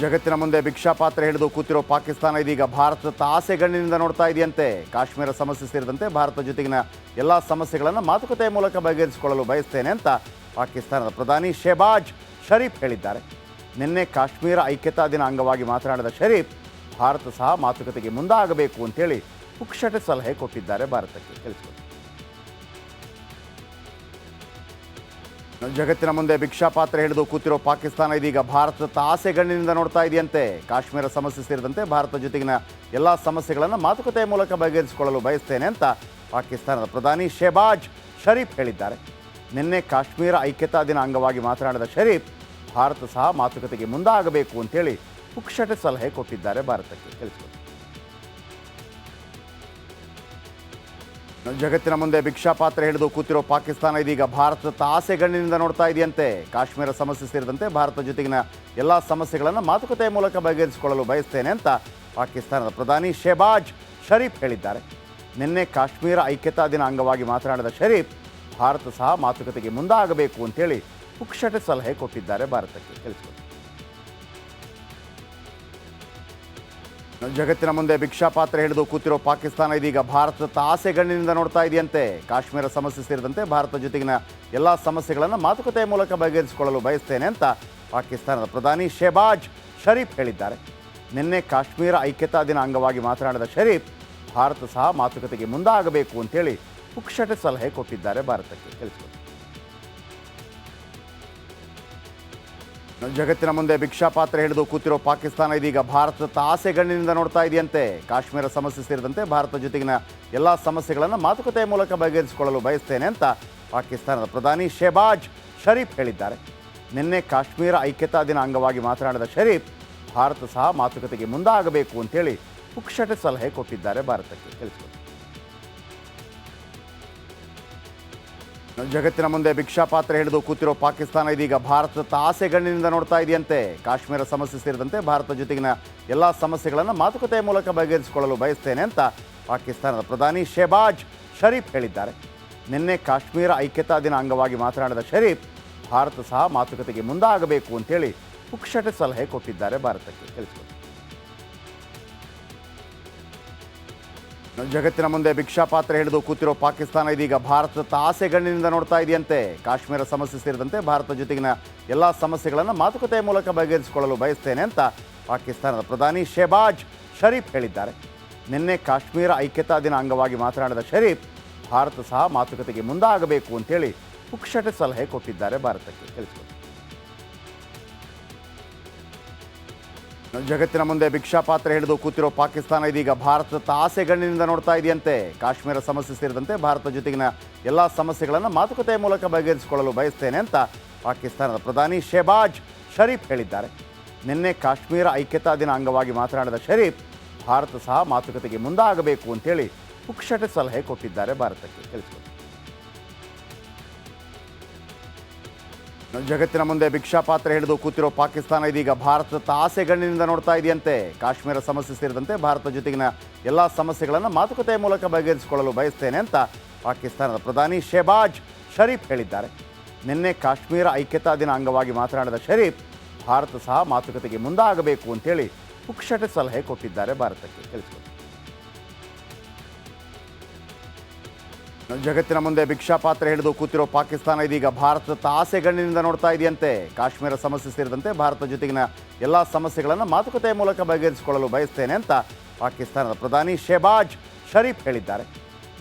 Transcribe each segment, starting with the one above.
ಜಗತ್ತಿನ ಮುಂದೆ ಭಿಕ್ಷಾಪಾತ್ರ ಹಿಡಿದು ಕೂತಿರೋ ಪಾಕಿಸ್ತಾನ ಇದೀಗ ಭಾರತದ ಆಸೆಗಣ್ಣಿನಿಂದ ನೋಡ್ತಾ ಇದೆಯಂತೆ. ಕಾಶ್ಮೀರ ಸಮಸ್ಯೆ ಸೇರಿದಂತೆ ಭಾರತ ಜೊತೆಗಿನ ಎಲ್ಲ ಸಮಸ್ಯೆಗಳನ್ನು ಮಾತುಕತೆ ಮೂಲಕ ಬಗೆಹರಿಸಿಕೊಳ್ಳಲು ಬಯಸ್ತೇನೆ ಅಂತ ಪಾಕಿಸ್ತಾನದ ಪ್ರಧಾನಿ ಶೆಬಾಜ್ ಷರೀಫ್ ಹೇಳಿದ್ದಾರೆ. ನಿನ್ನೆ ಕಾಶ್ಮೀರ ಐಕ್ಯತಾ ದಿನ ಅಂಗವಾಗಿ ಮಾತನಾಡಿದ ಶರೀಫ್, ಭಾರತ ಸಹ ಮಾತುಕತೆಗೆ ಮುಂದಾಗಬೇಕು ಅಂತೇಳಿ ಪುಕ್ಷಟೆ ಸಲಹೆ ಕೊಟ್ಟಿದ್ದಾರೆ ಭಾರತಕ್ಕೆ. ತಿಳಿಸಿದರು ಜಗತ್ತಿನ ಮುಂದೆ ಭಿಕ್ಷಾಪಾತ್ರ ಹಿಡಿದು ಕೂತಿರೋ ಪಾಕಿಸ್ತಾನ ಇದೀಗ ಭಾರತದ ಆಸೆಗಣ್ಣಿನಿಂದ ನೋಡ್ತಾ ಇದೆಯಂತೆ. ಕಾಶ್ಮೀರ ಸಮಸ್ಯೆ ಸೇರಿದಂತೆ ಭಾರತ ಜೊತೆಗಿನ ಎಲ್ಲ ಸಮಸ್ಯೆಗಳನ್ನು ಮಾತುಕತೆ ಮೂಲಕ ಬಗೆಹರಿಸಿಕೊಳ್ಳಲು ಬಯಸ್ತೇನೆ ಅಂತ ಪಾಕಿಸ್ತಾನದ ಪ್ರಧಾನಿ ಶೆಬಾಜ್ ಷರೀಫ್ ಹೇಳಿದ್ದಾರೆ. ನಿನ್ನೆ ಕಾಶ್ಮೀರ ಐಕ್ಯತಾ ದಿನ ಅಂಗವಾಗಿ ಮಾತನಾಡಿದ ಶರೀಫ್, ಭಾರತ ಸಹ ಮಾತುಕತೆಗೆ ಮುಂದಾಗಬೇಕು ಅಂತೇಳಿ ಪುಕ್ಷಟೆ ಸಲಹೆ ಕೊಟ್ಟಿದ್ದಾರೆ ಭಾರತಕ್ಕೆ. ತಿಳಿಸಿದರು ಜಗತ್ತಿನ ಮುಂದೆ ಭಿಕ್ಷಾಪಾತ್ರ ಹಿಡಿದು ಕೂತಿರೋ ಪಾಕಿಸ್ತಾನ ಇದೀಗ ಭಾರತದ ಆಸೆಗಣ್ಣಿನಿಂದ ನೋಡ್ತಾ ಇದೆಯಂತೆ. ಕಾಶ್ಮೀರ ಸಮಸ್ಯೆ ಸೇರಿದಂತೆ ಭಾರತ ಜೊತೆಗಿನ ಎಲ್ಲ ಸಮಸ್ಯೆಗಳನ್ನು ಮಾತುಕತೆ ಮೂಲಕ ಬಗೆಹರಿಸಿಕೊಳ್ಳಲು ಬಯಸ್ತೇನೆ ಅಂತ ಪಾಕಿಸ್ತಾನದ ಪ್ರಧಾನಿ ಶೆಬಾಜ್ ಷರೀಫ್ ಹೇಳಿದ್ದಾರೆ. ನಿನ್ನೆ ಕಾಶ್ಮೀರ ಐಕ್ಯತಾ ದಿನ ಅಂಗವಾಗಿ ಮಾತನಾಡಿದ ಶರೀಫ್, ಭಾರತ ಸಹ ಮಾತುಕತೆಗೆ ಮುಂದಾಗಬೇಕು ಅಂತೇಳಿ ಪುಕ್ಷಟೆ ಸಲಹೆ ಕೊಟ್ಟಿದ್ದಾರೆ ಭಾರತಕ್ಕೆ. ತಿಳಿಸಿದರು ಜಗತ್ತಿನ ಮುಂದೆ ಭಿಕ್ಷಾಪಾತ್ರ ಹಿಡಿದು ಕೂತಿರೋ ಪಾಕಿಸ್ತಾನ ಇದೀಗ ಭಾರತದ ಆಸೆಗಣ್ಣಿನಿಂದ ನೋಡ್ತಾ ಇದೆಯಂತೆ. ಕಾಶ್ಮೀರ ಸಮಸ್ಯೆ ಸೇರಿದಂತೆ ಭಾರತ ಜೊತೆಗಿನ ಎಲ್ಲ ಸಮಸ್ಯೆಗಳನ್ನು ಮಾತುಕತೆ ಮೂಲಕ ಬಗೆಹರಿಸಿಕೊಳ್ಳಲು ಬಯಸ್ತೇನೆ ಅಂತ ಪಾಕಿಸ್ತಾನದ ಪ್ರಧಾನಿ ಶೆಬಾಜ್ ಷರೀಫ್ ಹೇಳಿದ್ದಾರೆ. ನಿನ್ನೆ ಕಾಶ್ಮೀರ ಐಕ್ಯತಾ ದಿನ ಅಂಗವಾಗಿ ಮಾತನಾಡಿದ ಶರೀಫ್, ಭಾರತ ಸಹ ಮಾತುಕತೆಗೆ ಮುಂದಾಗಬೇಕು ಅಂತೇಳಿ ಪುಕ್ಷಟೆ ಸಲಹೆ ಕೊಟ್ಟಿದ್ದಾರೆ ಭಾರತಕ್ಕೆ. ತಿಳಿಸಿದರು ಜಗತ್ತಿನ ಮುಂದೆ ಭಿಕ್ಷಾಪಾತ್ರ ಹಿಡಿದು ಕೂತಿರೋ ಪಾಕಿಸ್ತಾನ ಇದೀಗ ಭಾರತದ ಆಸೆಗಣ್ಣಿನಿಂದ ನೋಡ್ತಾ ಇದೆಯಂತೆ. ಕಾಶ್ಮೀರ ಸಮಸ್ಯೆ ಸೇರಿದಂತೆ ಭಾರತ ಜೊತೆಗಿನ ಎಲ್ಲ ಸಮಸ್ಯೆಗಳನ್ನು ಮಾತುಕತೆ ಮೂಲಕ ಬಗೆಹರಿಸಿಕೊಳ್ಳಲು ಬಯಸ್ತೇನೆ ಅಂತ ಪಾಕಿಸ್ತಾನದ ಪ್ರಧಾನಿ ಶೆಬಾಜ್ ಷರೀಫ್ ಹೇಳಿದ್ದಾರೆ. ನಿನ್ನೆ ಕಾಶ್ಮೀರ ಐಕ್ಯತಾ ದಿನ ಅಂಗವಾಗಿ ಮಾತನಾಡಿದ ಶರೀಫ್, ಭಾರತ ಸಹ ಮಾತುಕತೆಗೆ ಮುಂದಾಗಬೇಕು ಅಂತೇಳಿ ಪುಕ್ಷಟೆ ಸಲಹೆ ಕೊಟ್ಟಿದ್ದಾರೆ ಭಾರತಕ್ಕೆ. ತಿಳಿಸಿದರು ಜಗತ್ತಿನ ಮುಂದೆ ಭಿಕ್ಷಾಪಾತ್ರ ಹಿಡಿದು ಕೂತಿರೋ ಪಾಕಿಸ್ತಾನ ಇದೀಗ ಭಾರತದ ಆಸೆಗಣ್ಣಿನಿಂದ ನೋಡ್ತಾ ಇದೆಯಂತೆ. ಕಾಶ್ಮೀರ ಸಮಸ್ಯೆ ಸೇರಿದಂತೆ ಭಾರತ ಜೊತೆಗಿನ ಎಲ್ಲ ಸಮಸ್ಯೆಗಳನ್ನು ಮಾತುಕತೆ ಮೂಲಕ ಬಗೆಹರಿಸಿಕೊಳ್ಳಲು ಬಯಸ್ತೇನೆ ಅಂತ ಪಾಕಿಸ್ತಾನದ ಪ್ರಧಾನಿ ಶೆಬಾಜ್ ಷರೀಫ್ ಹೇಳಿದ್ದಾರೆ. ನಿನ್ನೆ ಕಾಶ್ಮೀರ ಐಕ್ಯತಾ ದಿನ ಅಂಗವಾಗಿ ಮಾತನಾಡಿದ ಶರೀಫ್, ಭಾರತ ಸಹ ಮಾತುಕತೆಗೆ ಮುಂದಾಗಬೇಕು ಅಂತೇಳಿ ಪುಕ್ಷಟ ಸಲಹೆ ಕೊಟ್ಟಿದ್ದಾರೆ ಭಾರತಕ್ಕೆ. ತಿಳಿಸಿದರು ಜಗತ್ತಿನ ಮುಂದೆ ಭಿಕ್ಷಾಪಾತ್ರ ಹಿಡಿದು ಕೂತಿರೋ ಪಾಕಿಸ್ತಾನ ಇದೀಗ ಭಾರತದ ಆಸೆಗಣ್ಣಿನಿಂದ ನೋಡ್ತಾ ಇದೆಯಂತೆ. ಕಾಶ್ಮೀರ ಸಮಸ್ಯೆ ಸೇರಿದಂತೆ ಭಾರತ ಜೊತೆಗಿನ ಎಲ್ಲ ಸಮಸ್ಯೆಗಳನ್ನು ಮಾತುಕತೆ ಮೂಲಕ ಬಗೆಹರಿಸಿಕೊಳ್ಳಲು ಬಯಸ್ತೇನೆ ಅಂತ ಪಾಕಿಸ್ತಾನದ ಪ್ರಧಾನಿ ಶೆಬಾಜ್ ಷರೀಫ್ ಹೇಳಿದ್ದಾರೆ. ನಿನ್ನೆ ಕಾಶ್ಮೀರ ಐಕ್ಯತಾ ದಿನ ಅಂಗವಾಗಿ ಮಾತನಾಡಿದ ಶರೀಫ್, ಭಾರತ ಸಹ ಮಾತುಕತೆಗೆ ಮುಂದಾಗಬೇಕು ಅಂತೇಳಿ ಪುಕ್ಷಟೆ ಸಲಹೆ ಕೊಟ್ಟಿದ್ದಾರೆ ಭಾರತಕ್ಕೆ. ತಿಳಿಸಿದರು ಜಗತ್ತಿನ ಮುಂದೆ ಭಿಕ್ಷಾಪಾತ್ರ ಹಿಡಿದು ಕೂತಿರೋ ಪಾಕಿಸ್ತಾನ ಇದೀಗ ಭಾರತದ ಆಸೆಗಣ್ಣಿನಿಂದ ನೋಡ್ತಾ ಇದೆಯಂತೆ. ಕಾಶ್ಮೀರ ಸಮಸ್ಯೆ ಸೇರಿದಂತೆ ಭಾರತ ಜೊತೆಗಿನ ಎಲ್ಲ ಸಮಸ್ಯೆಗಳನ್ನು ಮಾತುಕತೆ ಮೂಲಕ ಬಗೆಹರಿಸಿಕೊಳ್ಳಲು ಬಯಸ್ತೇನೆ ಅಂತ ಪಾಕಿಸ್ತಾನದ ಪ್ರಧಾನಿ ಶೆಬಾಜ್ ಷರೀಫ್ ಹೇಳಿದ್ದಾರೆ. ನಿನ್ನೆ ಕಾಶ್ಮೀರ ಐಕ್ಯತಾ ದಿನ ಅಂಗವಾಗಿ ಮಾತನಾಡಿದ ಶರೀಫ್, ಭಾರತ ಸಹ ಮಾತುಕತೆಗೆ ಮುಂದಾಗಬೇಕು ಅಂತೇಳಿ ಪುಕ್ಷಟೆ ಸಲಹೆ ಕೊಟ್ಟಿದ್ದಾರೆ ಭಾರತಕ್ಕೆ. ತಿಳಿಸಿದರು ಜಗತ್ತಿನ ಮುಂದೆ ಭಿಕ್ಷಾಪಾತ್ರ ಹಿಡಿದು ಕೂತಿರೋ ಪಾಕಿಸ್ತಾನ ಇದೀಗ ಭಾರತದ ಆಸೆಗಣ್ಣಿನಿಂದ ನೋಡ್ತಾ ಇದೆಯಂತೆ. ಕಾಶ್ಮೀರ ಸಮಸ್ಯೆ ಸೇರಿದಂತೆ ಭಾರತ ಜೊತೆಗಿನ ಎಲ್ಲ ಸಮಸ್ಯೆಗಳನ್ನು ಮಾತುಕತೆ ಮೂಲಕ ಬಗೆಹರಿಸಿಕೊಳ್ಳಲು ಬಯಸ್ತೇನೆ ಅಂತ ಪಾಕಿಸ್ತಾನದ ಪ್ರಧಾನಿ ಶೆಬಾಜ್ ಷರೀಫ್ ಹೇಳಿದ್ದಾರೆ. ನಿನ್ನೆ ಕಾಶ್ಮೀರ ಐಕ್ಯತಾ ದಿನ ಅಂಗವಾಗಿ ಮಾತನಾಡಿದ ಶರೀಫ್, ಭಾರತ ಸಹ ಮಾತುಕತೆಗೆ ಮುಂದಾಗಬೇಕು ಅಂತೇಳಿ ಪುಕ್ಷಟೆ ಸಲಹೆ ಕೊಟ್ಟಿದ್ದಾರೆ ಭಾರತಕ್ಕೆ. ತಿಳಿಸಿದರು ಜಗತ್ತಿನ ಮುಂದೆ ಭಿಕ್ಷಾಪಾತ್ರ ಹಿಡಿದು ಕೂತಿರೋ ಪಾಕಿಸ್ತಾನ ಇದೀಗ ಭಾರತದ ತಾಸೆಗಣ್ಣಿನಿಂದ ನೋಡ್ತಾ ಇದೆಯಂತೆ. ಕಾಶ್ಮೀರ ಸಮಸ್ಯೆ ಸೇರಿದಂತೆ ಭಾರತ ಜೊತೆಗಿನ ಎಲ್ಲ ಸಮಸ್ಯೆಗಳನ್ನು ಮಾತುಕತೆ ಮೂಲಕ ಬಗೆಹರಿಸಿಕೊಳ್ಳಲು ಬಯಸ್ತೇನೆ ಅಂತ ಪಾಕಿಸ್ತಾನದ ಪ್ರಧಾನಿ ಶೆಬಾಜ್ ಷರೀಫ್ ಹೇಳಿದ್ದಾರೆ.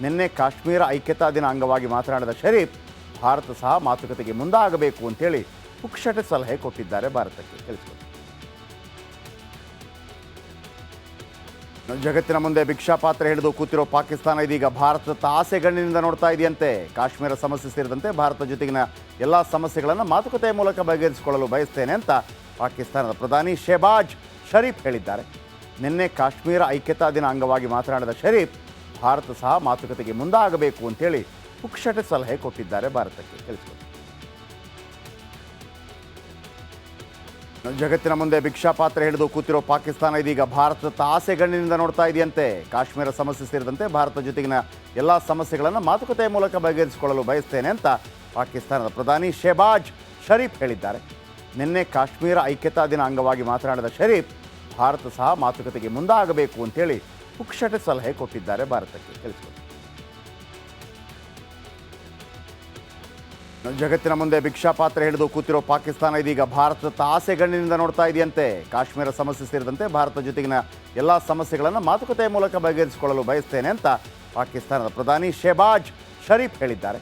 ನಿನ್ನೆ ಕಾಶ್ಮೀರ ಐಕ್ಯತಾ ದಿನ ಅಂಗವಾಗಿ ಮಾತನಾಡಿದ ಶರೀಫ್, ಭಾರತ ಸಹ ಮಾತುಕತೆಗೆ ಮುಂದಾಗಬೇಕು ಅಂತೇಳಿ ಪುಕ್ಷಟ ಸಲಹೆ ಕೊಟ್ಟಿದ್ದಾರೆ ಭಾರತಕ್ಕೆ. ತಿಳಿಸಿದರು ಜಗತ್ತಿನ ಮುಂದೆ ಭಿಕ್ಷಾಪಾತ್ರ ಹಿಡಿದು ಕೂತಿರೋ ಪಾಕಿಸ್ತಾನ ಇದೀಗ ಭಾರತದ ಆಸೆಗಣ್ಣಿನಿಂದ ನೋಡ್ತಾ ಇದೆಯಂತೆ. ಕಾಶ್ಮೀರ ಸಮಸ್ಯೆ ಸೇರಿದಂತೆ ಭಾರತ ಜೊತೆಗಿನ ಎಲ್ಲ ಸಮಸ್ಯೆಗಳನ್ನು ಮಾತುಕತೆ ಮೂಲಕ ಬಗೆಹರಿಸಿಕೊಳ್ಳಲು ಬಯಸ್ತೇನೆ ಅಂತ ಪಾಕಿಸ್ತಾನದ ಪ್ರಧಾನಿ ಶೆಬಾಜ್ ಷರೀಫ್ ಹೇಳಿದ್ದಾರೆ. ನಿನ್ನೆ ಕಾಶ್ಮೀರ ಐಕ್ಯತಾ ದಿನ ಅಂಗವಾಗಿ ಮಾತನಾಡಿದ ಶರೀಫ್, ಭಾರತ ಸಹ ಮಾತುಕತೆಗೆ ಮುಂದಾಗಬೇಕು ಅಂತೇಳಿ ಪುಕ್ಷಟೆ ಸಲಹೆ ಕೊಟ್ಟಿದ್ದಾರೆ ಭಾರತಕ್ಕೆ. ತಿಳಿಸಿದರು ಜಗತ್ತಿನ ಮುಂದೆ ಭಿಕ್ಷಾಪಾತ್ರ ಹಿಡಿದು ಕೂತಿರೋ ಪಾಕಿಸ್ತಾನ ಇದೀಗ ಭಾರತದ ಆಸೆಗಣ್ಣಿನಿಂದ ನೋಡ್ತಾ ಇದೆಯಂತೆ. ಕಾಶ್ಮೀರ ಸಮಸ್ಯೆ ಸೇರಿದಂತೆ ಭಾರತ ಜೊತೆಗಿನ ಎಲ್ಲ ಸಮಸ್ಯೆಗಳನ್ನು ಮಾತುಕತೆ ಮೂಲಕ ಬಗೆಹರಿಸಿಕೊಳ್ಳಲು ಬಯಸ್ತೇನೆ ಅಂತ ಪಾಕಿಸ್ತಾನದ ಪ್ರಧಾನಿ ಶೆಬಾಜ್ ಷರೀಫ್ ಹೇಳಿದ್ದಾರೆ. ನಿನ್ನೆ ಕಾಶ್ಮೀರ ಐಕ್ಯತಾ ದಿನ ಅಂಗವಾಗಿ ಮಾತನಾಡಿದ ಶರೀಫ್, ಭಾರತ ಸಹ ಮಾತುಕತೆಗೆ ಮುಂದಾಗಬೇಕು ಅಂತೇಳಿ ಪುಕ್ಷಟೆ ಸಲಹೆ ಕೊಟ್ಟಿದ್ದಾರೆ ಭಾರತಕ್ಕೆ. ತಿಳಿಸ್ಕೊಡಿ. ಜಗತ್ತಿನ ಮುಂದೆ ಭಿಕ್ಷಾಪಾತ್ರ ಹಿಡಿದು ಕೂತಿರೋ ಪಾಕಿಸ್ತಾನ ಇದೀಗ ಭಾರತದ ಆಸೆಗಣ್ಣಿನಿಂದ ನೋಡ್ತಾ ಇದೆಯಂತೆ. ಕಾಶ್ಮೀರ ಸಮಸ್ಯೆ ಸೇರಿದಂತೆ ಭಾರತ ಜೊತೆಗಿನ ಎಲ್ಲ ಸಮಸ್ಯೆಗಳನ್ನು ಮಾತುಕತೆಯ ಮೂಲಕ ಬಗೆಹರಿಸಿಕೊಳ್ಳಲು ಬಯಸ್ತೇನೆ ಅಂತ ಪಾಕಿಸ್ತಾನದ ಪ್ರಧಾನಿ ಶೆಬಾಜ್ ಷರೀಫ್ ಹೇಳಿದ್ದಾರೆ.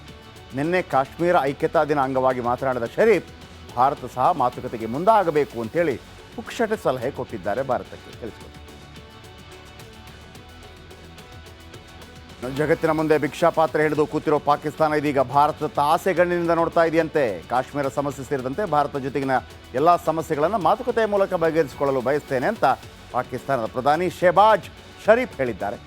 ನಿನ್ನೆ ಕಾಶ್ಮೀರ ಐಕ್ಯತಾ ದಿನ ಅಂಗವಾಗಿ ಮಾತನಾಡಿದ ಶರೀಫ್, ಭಾರತ ಸಹ ಮಾತುಕತೆಗೆ ಮುಂದಾಗಬೇಕು ಅಂತೇಳಿ ಪುಕ್ಷಟೆ ಸಲಹೆ ಕೊಟ್ಟಿದ್ದಾರೆ ಭಾರತಕ್ಕೆ. ತಿಳಿಸ್ಕೊಡಿ. ಜಗತ್ತಿನ ಮುಂದೆ ಭಿಕ್ಷಾಪಾತ್ರ ಹಿಡಿದು ಕೂತಿರೋ ಪಾಕಿಸ್ತಾನ ಇದೀಗ ಭಾರತದ ಆಸೆಗಣ್ಣಿನಿಂದ ನೋಡ್ತಾ ಇದೆಯಂತೆ. ಕಾಶ್ಮೀರ ಸಮಸ್ಯೆ ಸೇರಿದಂತೆ ಭಾರತ ಜೊತೆಗಿನ ಎಲ್ಲ ಸಮಸ್ಯೆಗಳನ್ನು ಮಾತುಕತೆಯ ಮೂಲಕ ಬಗೆಹರಿಸಿಕೊಳ್ಳಲು ಬಯಸ್ತೇನೆ ಅಂತ ಪಾಕಿಸ್ತಾನದ ಪ್ರಧಾನಿ ಶೆಬಾಜ್ ಷರೀಫ್ ಹೇಳಿದ್ದಾರೆ.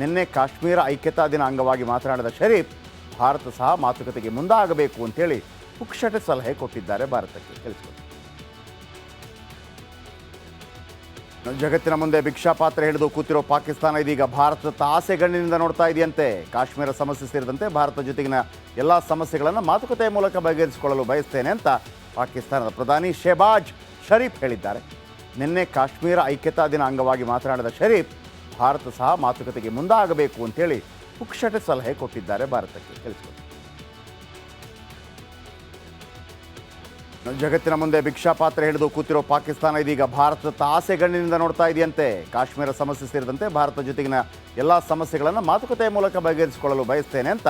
ನಿನ್ನೆ ಕಾಶ್ಮೀರ ಐಕ್ಯತಾ ದಿನ ಅಂಗವಾಗಿ ಮಾತನಾಡಿದ ಶರೀಫ್, ಭಾರತ ಸಹ ಮಾತುಕತೆಗೆ ಮುಂದಾಗಬೇಕು ಅಂತೇಳಿ ಪುಕ್ಷಟೆ ಸಲಹೆ ಕೊಟ್ಟಿದ್ದಾರೆ ಭಾರತಕ್ಕೆ. ತಿಳಿಸ್ಕೊಡಿ. ಜಗತ್ತಿನ ಮುಂದೆ ಭಿಕ್ಷಾ ಪಾತ್ರ ಹಿಡಿದು ಕೂತಿರೋ ಪಾಕಿಸ್ತಾನ ಇದೀಗ ಭಾರತದ ಆಸೆಗಣ್ಣಿನಿಂದ ನೋಡ್ತಾ ಇದೆಯಂತೆ. ಕಾಶ್ಮೀರ ಸಮಸ್ಯೆ ಸೇರಿದಂತೆ ಭಾರತ ಜೊತೆಗಿನ ಎಲ್ಲ ಸಮಸ್ಯೆಗಳನ್ನು ಮಾತುಕತೆಯ ಮೂಲಕ ಬಗೆಹರಿಸಿಕೊಳ್ಳಲು ಬಯಸ್ತೇನೆ ಅಂತ ಪಾಕಿಸ್ತಾನದ ಪ್ರಧಾನಿ ಶೆಬಾಜ್ ಷರೀಫ್ ಹೇಳಿದ್ದಾರೆ. ನಿನ್ನೆ ಕಾಶ್ಮೀರ ಐಕ್ಯತಾ ದಿನ ಅಂಗವಾಗಿ ಮಾತನಾಡಿದ ಶರೀಫ್, ಭಾರತ ಸಹ ಮಾತುಕತೆಗೆ ಮುಂದಾಗಬೇಕು ಅಂತೇಳಿ ಪುಕ್ಷಟೆ ಸಲಹೆ ಕೊಟ್ಟಿದ್ದಾರೆ ಭಾರತಕ್ಕೆ. ತಿಳಿಸ್ಕೊಡಿ. ಜಗತ್ತಿನ ಮುಂದೆ ಭಿಕ್ಷಾಪಾತ್ರ ಹಿಡಿದು ಕೂತಿರೋ ಪಾಕಿಸ್ತಾನ ಇದೀಗ ಭಾರತದ ಆಸೆಗಣ್ಣಿನಿಂದ ನೋಡ್ತಾ ಇದೆಯಂತೆ. ಕಾಶ್ಮೀರ ಸಮಸ್ಯೆ ಸೇರಿದಂತೆ ಭಾರತ ಜೊತೆಗಿನ ಎಲ್ಲ ಸಮಸ್ಯೆಗಳನ್ನು ಮಾತುಕತೆಯ ಮೂಲಕ ಬಗೆಹರಿಸಿಕೊಳ್ಳಲು ಬಯಸ್ತೇನೆ ಅಂತ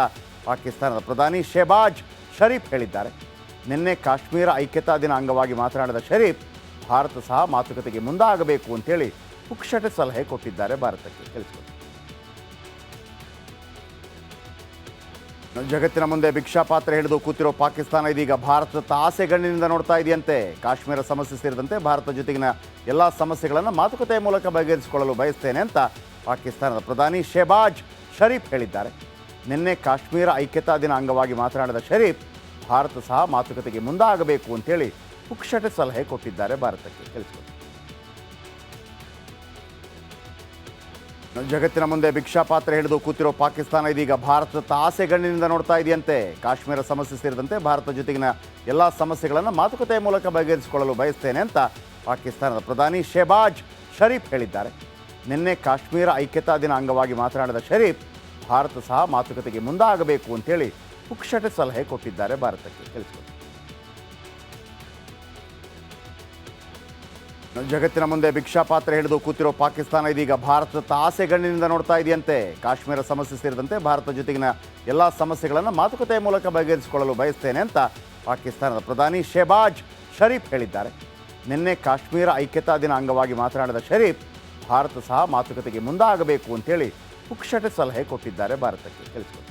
ಪಾಕಿಸ್ತಾನದ ಪ್ರಧಾನಿ ಶೆಬಾಜ್ ಷರೀಫ್ ಹೇಳಿದ್ದಾರೆ. ನಿನ್ನೆ ಕಾಶ್ಮೀರ ಐಕ್ಯತಾ ದಿನ ಅಂಗವಾಗಿ ಮಾತನಾಡಿದ ಶರೀಫ್, ಭಾರತ ಸಹ ಮಾತುಕತೆಗೆ ಮುಂದಾಗಬೇಕು ಅಂತೇಳಿ ಪುಕ್ಷಟೆ ಸಲಹೆ ಕೊಟ್ಟಿದ್ದಾರೆ ಭಾರತಕ್ಕೆ. ತಿಳಿಸ್ಕೊಡಿ. ಜಗತ್ತಿನ ಮುಂದೆ ಭಿಕ್ಷಾಪಾತ್ರ ಹಿಡಿದು ಕೂತಿರೋ ಪಾಕಿಸ್ತಾನ ಇದೀಗ ಭಾರತದ ಆಸೆಗಣ್ಣಿನಿಂದ ನೋಡ್ತಾ ಇದೆಯಂತೆ. ಕಾಶ್ಮೀರ ಸಮಸ್ಯೆ ಸೇರಿದಂತೆ ಭಾರತ ಜೊತೆಗಿನ ಎಲ್ಲ ಸಮಸ್ಯೆಗಳನ್ನು ಮಾತುಕತೆಯ ಮೂಲಕ ಬಗೆಹರಿಸಿಕೊಳ್ಳಲು ಬಯಸ್ತೇನೆ ಅಂತ ಪಾಕಿಸ್ತಾನದ ಪ್ರಧಾನಿ ಶೆಬಾಜ್ ಷರೀಫ್ ಹೇಳಿದ್ದಾರೆ. ನಿನ್ನೆ ಕಾಶ್ಮೀರ ಐಕ್ಯತಾ ದಿನ ಅಂಗವಾಗಿ ಮಾತನಾಡಿದ ಶರೀಫ್, ಭಾರತ ಸಹ ಮಾತುಕತೆಗೆ ಮುಂದಾಗಬೇಕು ಅಂತೇಳಿ ಪುಕ್ಷಟೆ ಸಲಹೆ ಕೊಟ್ಟಿದ್ದಾರೆ ಭಾರತಕ್ಕೆ. ತಿಳಿಸ್ಕೊಡಿ. ಜಗತ್ತಿನ ಮುಂದೆ ಭಿಕ್ಷಾಪಾತ್ರ ಹಿಡಿದು ಕೂತಿರೋ ಪಾಕಿಸ್ತಾನ ಇದೀಗ ಭಾರತದ ಆಸೆಗಣ್ಣಿನಿಂದ ನೋಡ್ತಾ ಇದೆಯಂತೆ. ಕಾಶ್ಮೀರ ಸಮಸ್ಯೆ ಸೇರಿದಂತೆ ಭಾರತ ಜೊತೆಗಿನ ಎಲ್ಲ ಸಮಸ್ಯೆಗಳನ್ನು ಮಾತುಕತೆಯ ಮೂಲಕ ಬಗೆಹರಿಸಿಕೊಳ್ಳಲು ಬಯಸ್ತೇನೆ ಅಂತ ಪಾಕಿಸ್ತಾನದ ಪ್ರಧಾನಿ ಶೆಬಾಜ್ ಷರೀಫ್ ಹೇಳಿದ್ದಾರೆ. ನಿನ್ನೆ ಕಾಶ್ಮೀರ ಐಕ್ಯತಾ ದಿನ ಅಂಗವಾಗಿ ಮಾತನಾಡಿದ ಶರೀಫ್, ಭಾರತ ಸಹ ಮಾತುಕತೆಗೆ ಮುಂದಾಗಬೇಕು ಅಂತೇಳಿ ಪುಕ್ಷಟೆ ಸಲಹೆ ಕೊಟ್ಟಿದ್ದಾರೆ ಭಾರತಕ್ಕೆ. ತಿಳಿಸ್ಕೊಡಿ. ಜಗತ್ತಿನ ಮುಂದೆ ಭಿಕ್ಷಾ ಪಾತ್ರ ಹಿಡಿದು ಕೂತಿರೋ ಪಾಕಿಸ್ತಾನ ಇದೀಗ ಭಾರತದ ಆಸೆಗಣ್ಣಿನಿಂದ ನೋಡ್ತಾ ಇದೆಯಂತೆ. ಕಾಶ್ಮೀರ ಸಮಸ್ಯೆ ಸೇರಿದಂತೆ ಭಾರತ ಜೊತೆಗಿನ ಎಲ್ಲ ಸಮಸ್ಯೆಗಳನ್ನು ಮಾತುಕತೆಯ ಮೂಲಕ ಬಗೆಹರಿಸಿಕೊಳ್ಳಲು ಬಯಸ್ತೇನೆ ಅಂತ ಪಾಕಿಸ್ತಾನದ ಪ್ರಧಾನಿ ಶೆಬಾಜ್ ಷರೀಫ್ ಹೇಳಿದ್ದಾರೆ. ನಿನ್ನೆ ಕಾಶ್ಮೀರ ಐಕ್ಯತಾ ದಿನ ಅಂಗವಾಗಿ ಮಾತನಾಡಿದ ಶರೀಫ್, ಭಾರತ ಸಹ ಮಾತುಕತೆಗೆ ಮುಂದಾಗಬೇಕು ಅಂತೇಳಿ ಪುಕ್ಷಟೆ ಸಲಹೆ ಕೊಟ್ಟಿದ್ದಾರೆ ಭಾರತಕ್ಕೆ. ತಿಳಿಸ್ಕೊಡಿ.